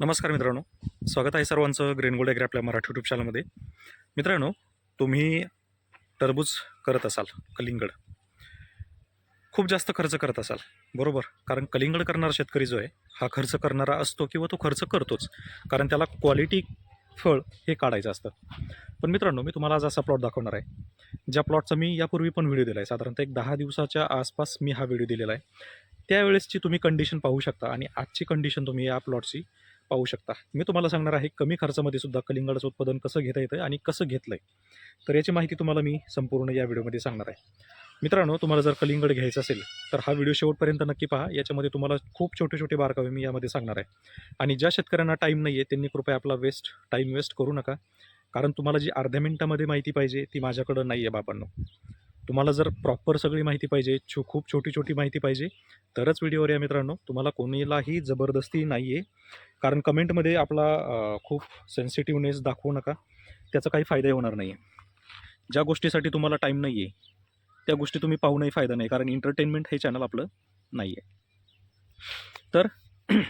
नमस्कार मित्रांनो. स्वागत आहे सर्वांचं ग्रीन गोल्ड ॲग्री आपल्या मराठी यूट्यूब चॅनलमध्ये मित्रांनो तुम्ही टरबूज करत असाल कलिंगड. खूप जास्त खर्च करत असाल बरोबर? कारण कलिंगड करणारा शेतकरी जो आहे हा खर्च करणारा असतो किंवा तो खर्च करतोच. कारण त्याला क्वालिटी फळ हे काढायचं असतं. पण मित्रांनो मी तुम्हाला आज असा प्लॉट दाखवणार आहे. ज्या प्लॉटचा मी यापूर्वी पण व्हिडिओ दिला आहे साधारणतः एक दहा दिवसाच्या आसपास मी हा व्हिडिओ दिलेला आहे. त्यावेळेसची तुम्ही कंडिशन पाहू शकता आणि आजची कंडिशन तुम्ही या प्लॉटची पाहू शकता. मी तुम्हाला सांगणार आहे कमी खर्चामध्ये सुद्धा कलिंगडाचं उत्पादन कसं घेता येतं आणि कसं घेतलं आहे तर याची माहिती तुम्हाला मी संपूर्ण या व्हिडिओमध्ये सांगणार आहे. मित्रांनो तुम्हाला जर कलिंगड घ्यायचं असेल तर हा व्हिडिओ शेवटपर्यंत नक्की पहा. याच्यामध्ये तुम्हाला खूप छोटे छोटे बारकावे मी यामध्ये सांगणार आहे. आणि ज्या शेतकऱ्यांना टाईम नाही आहे त्यांनी कृपया आपला वेस्ट टाईम वेस्ट करू नका. कारण तुम्हाला जी अर्ध्या मिनिटामध्ये माहिती पाहिजे ती माझ्याकडं नाही आहे बाबांनो. तुम्हाला जर प्रॉपर सगळी माहिती पाहिजे छो खूप छोटी छोटी माहिती पाहिजे तरच व्हिडिओवर या मित्रांनो. तुम्हाला कोणीलाही जबरदस्ती नाही आहे कारण कमेंटमध्ये आपला खूप सेन्सिटिव्हनेस दाखवू नका. त्याचा काही फायदा होणार नाही आहे ज्या गोष्टीसाठी तुम्हाला टाईम नाही आहे त्या गोष्टी तुम्ही पाहूनही फायदा नाही. कारण एंटरटेनमेंट हे चॅनल आपलं नाही आहे तर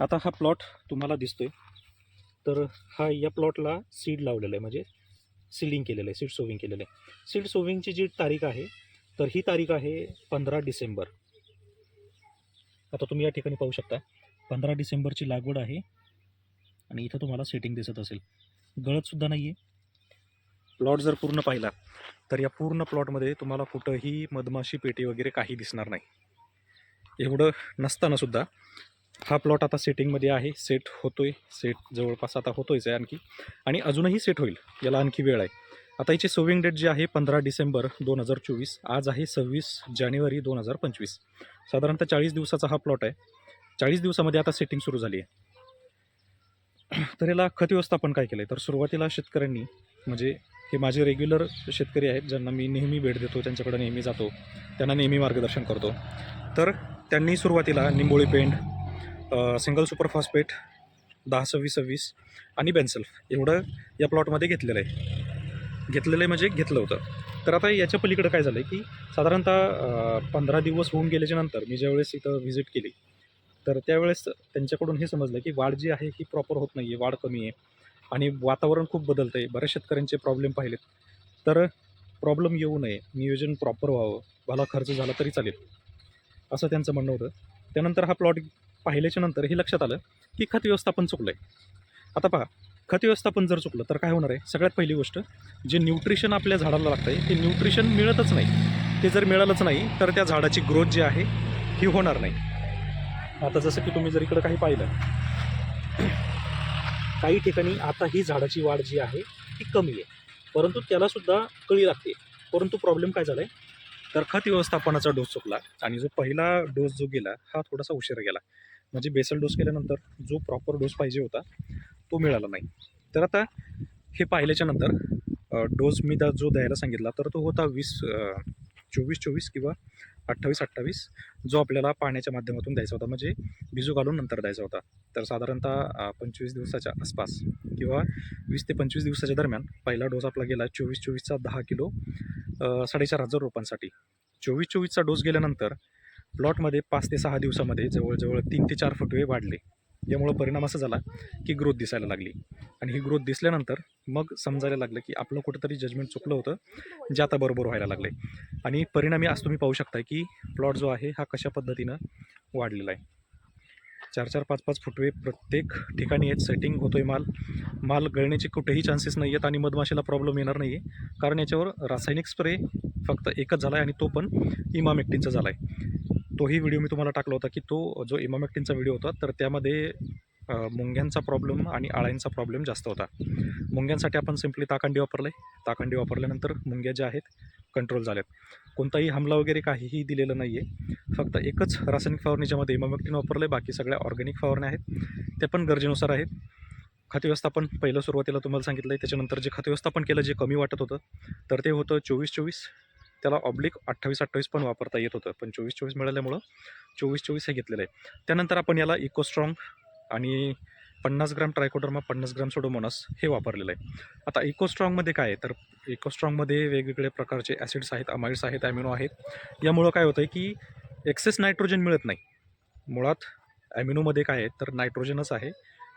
आता हा प्लॉट तुम्हाला दिसतोय. तर हा या प्लॉटला सीड लावलेला आहे. म्हणजे सीडिंग केलेलं आहे सीड सोविंग केलेलं आहे. सीड सोविंगची जी तारीख आहे तर ही तारीख आहे पंधरा डिसेंबर. आता तुम्ही या ठिकाणी पाहू शकता पंधरा डिसेंबरची लागवड आहे आणि इथं तुम्हाला सेटिंग दिसत असेल. गळतसुद्धा नाही आहे प्लॉट जर पूर्ण पाहिला तर या पूर्ण प्लॉटमध्ये तुम्हाला कुठंही मधमाशी पेटी वगैरे काही दिसणार नाही. एवढं नसतानासुद्धा हा प्लॉट आता सेटिंगमध्ये आहे. सेट होतोय. सेट जवळपास आता होतोयच आहे आणखी. आणि अजूनही सेट होईल. याला आणखी वेळ आहे. आता याची सोविंग डेट जी आहे पंधरा डिसेंबर दोन हजार चोवीस. आज आहे सव्वीस जानेवारी दोन हजार पंचवीस. साधारणतः चाळीस दिवसाचा हा प्लॉट आहे. चाळीस दिवसामध्ये आता सेटिंग सुरू झाली आहे. तर याला खत व्यवस्थापन काय केलं आहे तर सुरुवातीला शेतकऱ्यांनी म्हणजे हे माझे रेग्युलर शेतकरी आहेत ज्यांना मी नेहमी भेट देतो त्यांच्याकडे नेहमी जातो त्यांना नेहमी मार्गदर्शन करतो. तर त्यांनी सुरुवातीला निंबोळी पेंड सिंगल सुपर फॉस्फेट दहा सव्वीस सव्वीस आणि बेन्सल्फ एवढं या प्लॉटमध्ये घेतलेलं आहे. घेतलेलं आहे म्हणजे घेतलं होतं. तर आता याच्या पलीकडं काय झालं आहे की साधारणतः पंधरा दिवस होऊन गेल्याच्यानंतर मी ज्यावेळेस इथं व्हिजिट केली तर त्यावेळेस त्यांच्याकडून हे समजलं की वाढ जी आहे ही प्रॉपर होत नाही आहे वाढ कमी आहे आणि वातावरण खूप बदलतं आहे बऱ्याच शेतकऱ्यांचे प्रॉब्लेम पाहिलेत. तर प्रॉब्लेम येऊ नये नियोजन प्रॉपर व्हावं भला खर्च झाला तरी चालेल असं त्यांचं म्हणणं होतं. त्यानंतर हा प्लॉट पाहिल्याच्या नंतर हे लक्षात आलं की खत व्यवस्थापन चुकलं आहे आता पहा खत व्यवस्थापन जर चुकलं तर काय होणार आहे? सगळ्यात पहिली गोष्ट जे न्यूट्रिशन आपल्या झाडाला लागतं आहे ते न्यूट्रिशन मिळतच नाही. ते जर मिळालंच नाही तर त्या झाडाची ग्रोथ जी आहे ही होणार नाही. आता जसं की तुम्ही जर इकडं काही पाहिलं काही ठिकाणी आता ही झाडाची वाढ जी आहे ती कमी आहे. परंतु त्यालासुद्धा कळी लागते. परंतु प्रॉब्लेम काय झाला आहे तर खत व्यवस्थापनाचा डोस चुकला आणि जो पहिला डोस जो गेला हा थोडासा उशीर गेला. म्हणजे बेसल डोस केल्यानंतर जो प्रॉपर डोस पाहिजे होता तो मिळाला नाही. तर आता हे पाहिल्याच्या नंतर डोस मी दा जो द्यायला सांगितला तर तो होता वीस चोवीस चोवीस किंवा अठ्ठावीस अठ्ठावीस जो आपल्याला पाण्याच्या माध्यमातून द्यायचा होता. म्हणजे भिजू घालून नंतर द्यायचा होता. तर साधारणतः पंचवीस दिवसाच्या आसपास किंवा वीस ते पंचवीस दिवसाच्या दरम्यान पहिला डोस आपला गेला चोवीस चोवीसचा दहा किलो साडेचार हजार रोपांसाठी चोवीस चोवीसचा डोस गेल्यानंतर प्लॉटमध्ये पाच ते सहा दिवसामध्ये जवळजवळ तीन ते चार फुटवे वाढले. यामुळं परिणाम असा झाला की ग्रोथ दिसायला लागली. आणि ही ग्रोथ दिसल्यानंतर मग समजायला लागलं की आपलं कुठंतरी जजमेंट चुकलं होतं जे आता बरोबर व्हायला लागले आणि परिणामी आज तुम्ही पाहू शकता की प्लॉट जो आहे हा कशा पद्धतीनं वाढलेला आहे. चार चार पाच पाच फुटवे प्रत्येक ठिकाणी आहेत. सेटिंग होतो आहे माल. माल गळण्याचे कुठेही चान्सेस नाही आहेत आणि मधमाशीला प्रॉब्लेम येणार नाही आहे कारण याच्यावर रासायनिक स्प्रे फक्त एकच झाला आहे आणि तो पण इमामेक्टिनचा झाला आहे तोही व्हिडिओ मी तुम्हाला टाकला होता की तो जो इमामेक्टिनचा व्हिडिओ होता तर त्यामध्ये मुंग्यांचा प्रॉब्लेम आणि आळ्यांचा प्रॉब्लेम जास्त होता. मुंग्यांसाठी आपण सिम्पली ताकांडी वापरलं आहे ताकांडी वापरल्यानंतर मुंग्या ज्या आहेत कंट्रोल झाल्यात कोणताही हमला वगैरे काहीही दिलेलं नाही आहे फक्त एकच रासायनिक फवारणी ज्यामध्ये इमामेक्टिन वापरलं आहे बाकी सगळ्या ऑर्गॅनिक फवारण्या आहेत. ते पण गरजेनुसार आहेत. खत व्यवस्थापन पहिलं सुरुवातीला तुम्हाला सांगितलं आहे त्याच्यानंतर जे खत व्यवस्थापन केलं जे कमी वाटत होतं तर ते होतं चोवीस चोवीस त्याला ऑब्लिक अठ्ठावीस अठ्ठावीस पण वापरता येत होतं. पण चोवीस चोवीस मिळाल्यामुळं चोवीस चोवीस हे घेतलेलं आहे. त्यानंतर आपण याला इकोस्ट्रॉंग आणि पन्नास ग्राम ट्रायकोडर्मा पन्नास ग्राम सोडोमोनास हे वापरलेलं आहे. आता इकोस्ट्रॉंगमध्ये काय आहे? तर इकोस्ट्रॉंगमध्ये वेगवेगळे प्रकारचे ॲसिड्स आहेत अमाइड्स आहेत ॲमिनो आहेत. यामुळं काय होतं आहे की एक्सेस नायट्रोजन मिळत नाही. मुळात ॲमिनोमध्ये काय आहे? तर नायट्रोजनच आहे.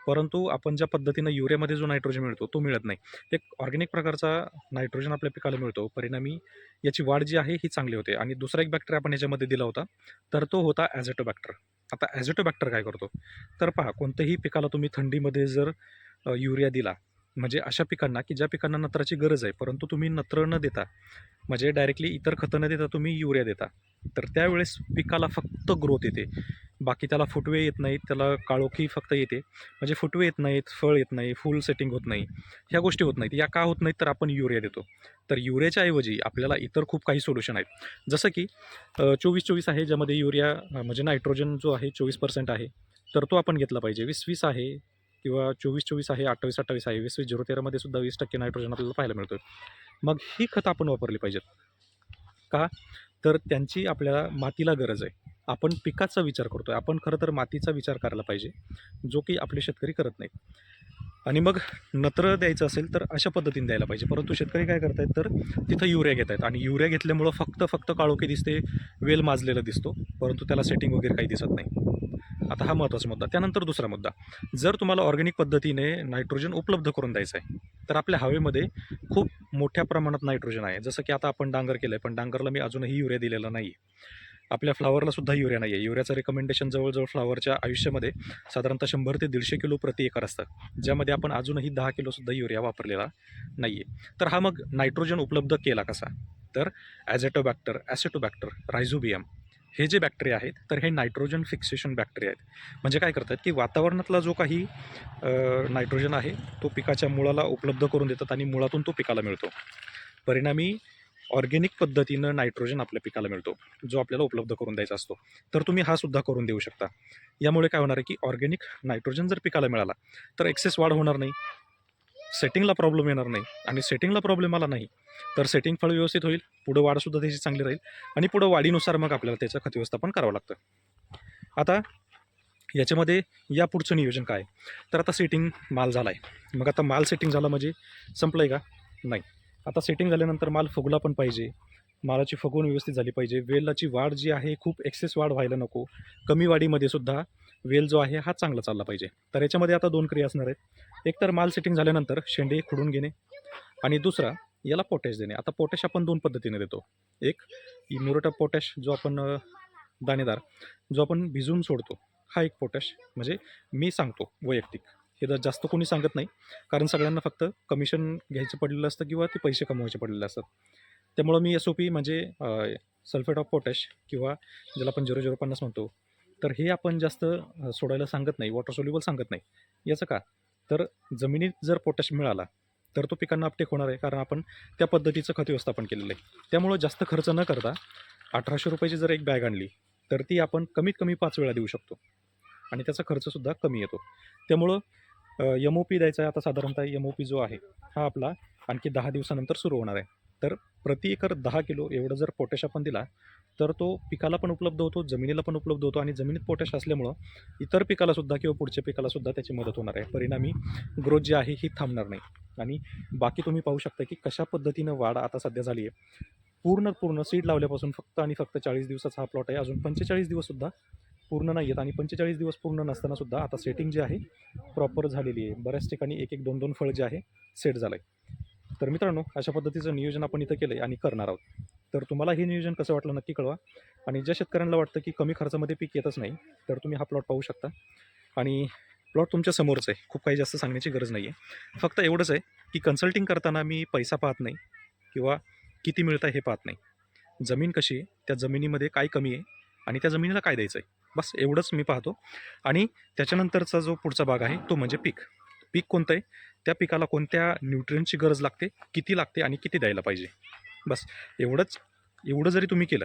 परंतु आपण ज्या पद्धतीनं युरियामध्ये जो नायट्रोजन मिळतो तो मिळत नाही. एक ऑर्गॅनिक प्रकारचा नायट्रोजन आपल्या पिकाला मिळतो. परिणामी याची वाढ जी आहे ही चांगली होते. आणि दुसरा एक बॅक्टेरिया आपण याच्यामध्ये दिला होता तर तो होता ॲझेटोबॅक्टर. आता ॲझोटोबॅक्टर काय करतो? तर पहा कोणत्याही पिकाला तुम्ही थंडीमध्ये जर युरिया दिला म्हणजे अशा पिकांना की ज्या पिकांना नत्राची गरज आहे परंतु तुम्ही नत्र न देता म्हणजे डायरेक्टली इतर खतं न देता तुम्ही युरिया देता तर त्यावेळेस पिकाला फक्त ग्रोथ येते. बाकी त्याला फुटवे येत नाहीत त्याला काळोखी फक्त येते. म्हणजे फुटवे येत नाहीत फळ येत नाही फुल सेटिंग होत नाही. ह्या गोष्टी होत नाहीत. या का होत नाहीत? तर आपण युरिया देतो. तर युरियाच्या ऐवजी आपल्याला इतर खूप काही सोल्युशन आहेत. जसं की चोवीस चोवीस आहे ज्यामध्ये युरिया म्हणजे नायट्रोजन जो आहे चोवीस पर्सेंट आहे. तर तो आपण घेतला पाहिजे. वीस वीस आहे किंवा चोवीस चोवीस आहे अठ्ठावीस अठ्ठावीस आहे वीस वीस झिरो तेरामध्ये सुद्धा वीस टक्के नायट्रोजन आपल्याला पाहायला मिळतं मग ही खतं आपण वापरली पाहिजेत. का? तर त्यांची आपल्याला मातीला गरज आहे. आपण पिकाचा विचार करतो आहे आपण खरं तर मातीचा विचार करायला पाहिजे जो की आपले शेतकरी करत नाहीत. आणि मग नत्र द्यायचं असेल तर अशा पद्धतीने द्यायला पाहिजे. परंतु शेतकरी काय करत आहेत तर तिथं युरिया घेत आहेत आणि युरिया घेतल्यामुळं फक्त फक्त काळोखी दिसते वेल माजलेला दिसतो. परंतु त्याला सेटिंग वगैरे काही दिसत नाही. आता हा महत्त्वाचा मुद्दा. त्यानंतर दुसरा मुद्दा. जर तुम्हाला ऑर्गॅनिक पद्धतीने नायट्रोजन उपलब्ध करून द्यायचं आहे तर आपल्या हवेमध्ये खूप मोठ्या प्रमाणात नायट्रोजन आहे. जसं की आता आपण डांगर केलं आहे पण डांगरला मी अजूनही युरिया दिलेला नाही आहे आपल्या फ्लावरला सुद्धा युरिया नाही आहे युरियाचं रिकमेंडेशन जवळजवळ फ्लावरच्या आयुष्यामध्ये साधारणतः शंभर ते दीडशे किलो प्रति एकर असतं. ज्यामध्ये आपण अजूनही दहा किलोसुद्धा युरिया वापरलेला नाही आहे तर हा मग नायट्रोजन उपलब्ध केला कसा? तर ॲझेटोबॅक्टर ॲसेटोबॅक्टर रायझोबियम हे जे बॅक्टेरिया आहेत तर हे नायट्रोजन फिक्सेशन बॅक्टेरिया आहेत. म्हणजे काय करतात की वातावरणातला जो काही नायट्रोजन आहे तो पिकाच्या मुळाला उपलब्ध करून देतात आणि मुळातून तो पिकाला मिळतो. परिणामी ऑर्गेनिक पद्धतीनं नायट्रोजन आपल्या पिकाला मिळतो जो आपल्याला उपलब्ध करून द्यायचा असतो. तर तुम्ही हा सुद्धा करून देऊ शकता. यामुळे काय होणार आहे की ऑर्गेनिक नायट्रोजन जर पिकाला मिळाला तर एक्सेस वाढ होणार नाही सेटिंगला प्रॉब्लेम येणार नाही आणि सेटिंगला प्रॉब्लेम आला नाही तर सेटिंग फळ व्यवस्थित होईल पुढं वाढसुद्धा त्याची चांगली राहील आणि पुढं वाढीनुसार मग आपल्याला त्याचं खत व्यवस्थापन करावं लागतं. आता याच्यामध्ये या पुढचं नियोजन काय तर आता सेटिंग माल झाला आहे मग आता माल सेटिंग झाला म्हणजे संपलं आहे का? नाही. आता सेटिंग झाल्यानंतर माल फुगला पण पाहिजे. मालाची फुगवून व्यवस्थित झाली पाहिजे. वेलाची वाढ जी आहे खूप एक्सेस वाढ व्हायला नको. कमी वाढीमध्ये सुद्धा वेल जो आहे हा चांगला चालला पाहिजे. तर याच्यामध्ये आता दोन क्रिया असणार आहेत. एक तर माल सेटिंग झाल्यानंतर शेंडे खुडून घेणे आणि दुसरा याला पोटॅश देणे. आता पोटॅश आपण दोन पद्धतीने देतो. एक म्युरेट पोटॅश जो आपण दाणेदार जो आपण भिजवून सोडतो हा एक पोटॅश म्हणजे मी सांगतो वैयक्तिक. हे तर जास्त कोणी सांगत नाही. कारण सगळ्यांना फक्त कमिशन घ्यायचं पडलेलं असतं किंवा ते पैसे कमवायचे पडलेले असतात. त्यामुळं मी एस ओ पी म्हणजे सल्फेट ऑफ पोटॅश किंवा ज्याला आपण झिरो झिरो पन्नास म्हणतो तर हे आपण जास्त सोडायला सांगत नाही वॉटर सोल्युबल सांगत नाही. याचं का? तर जमिनीत जर पोटॅश मिळाला तर तो पिकांना अपटेक होणार आहे. कारण आपण त्या पद्धतीचं खत व्यवस्थापन केलेलं आहे. त्यामुळं जास्त खर्च न करता अठराशे रुपयाची जर एक बॅग आणली तर ती आपण कमीत कमी पाच वेळा देऊ शकतो. आणि त्याचा खर्चसुद्धा कमी येतो. त्यामुळं एम ओ पी द्यायचा आहे आता साधारणतः एम ओ पी जो आहे हा आपला आणखी दहा दिवसानंतर सुरू होणार आहे. तर प्रति एकर दहा किलो एवढं जर पोटॅश आपण दिला तर तो पिकाला पण उपलब्ध होतो जमिनीला पण उपलब्ध होतो आणि जमिनीत पोटॅश असल्यामुळं इतर पिकालासुद्धा किंवा पुढच्या पिकालासुद्धा त्याची मदत होणार आहे. परिणामी ग्रोथ जी आहे ही थांबणार नाही. आणि बाकी तुम्ही पाहू शकता की कशा पद्धतीनं वाढ आता सध्या झाली आहे. पूर्ण पूर्ण सीड लावल्यापासून फक्त आणि फक्त चाळीस दिवसाचा हा प्लॉट आहे. अजून पंचेचाळीस दिवससुद्धा पूर्ण नाही आहेत आणि पंचेचाळीस दिवस पूर्ण नसताना सुद्धा आता सेटिंग जी आहे प्रॉपर झालेली आहे. बऱ्याच ठिकाणी एक एक दोन दोन फळ जे आहे सेट झालं आहे तर मित्रांनो अशा पद्धतीचं नियोजन आपण इथं केलं आहे आणि करणार आहोत. तर तुम्हाला हे नियोजन कसं वाटलं नक्की कळवा. आणि ज्या शेतकऱ्यांना वाटतं की कमी खर्चामध्ये पीक येतच नाही तर तुम्ही हा प्लॉट पाहू शकता. आणि प्लॉट तुमच्या समोरच आहे. खूप काही जास्त सांगण्याची गरज नाही आहे फक्त एवढंच आहे की कन्सल्टिंग करताना मी पैसा पाहत नाही किंवा किती मिळतं हे पाहत नाही. जमीन कशी आहे? त्या जमिनीमध्ये काय कमी आहे? आणि त्या जमिनीला काय द्यायचं आहे बस एवढंच मी पाहतो. आणि त्याच्यानंतरचा जो पुढचा भाग आहे तो म्हणजे पीक. पीक कोणतं आहे? त्या पिकाला कोणत्या न्यूट्रियनची गरज लागते? किती लागते आणि किती द्यायला पाहिजे? बस एवढंच एवढं जरी तुम्ही केलं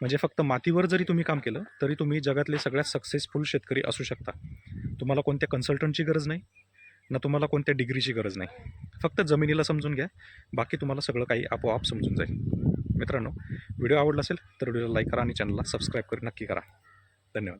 म्हणजे फक्त मातीवर जरी तुम्ही काम केलं तरी तुम्ही जगातले सगळ्यात सक्सेसफुल शेतकरी असू शकता. तुम्हाला कोणत्या कन्सल्टंटची गरज नाही ना तुम्हाला कोणत्या डिग्रीची गरज नाही. फक्त जमिनीला समजून घ्या बाकी तुम्हाला सगळं काही आपोआप समजून जाईल. मित्रांनो व्हिडिओ आवडला असेल तर व्हिडिओला लाईक करा आणि चॅनलला सबस्क्राईब करून नक्की करा. धन्यवाद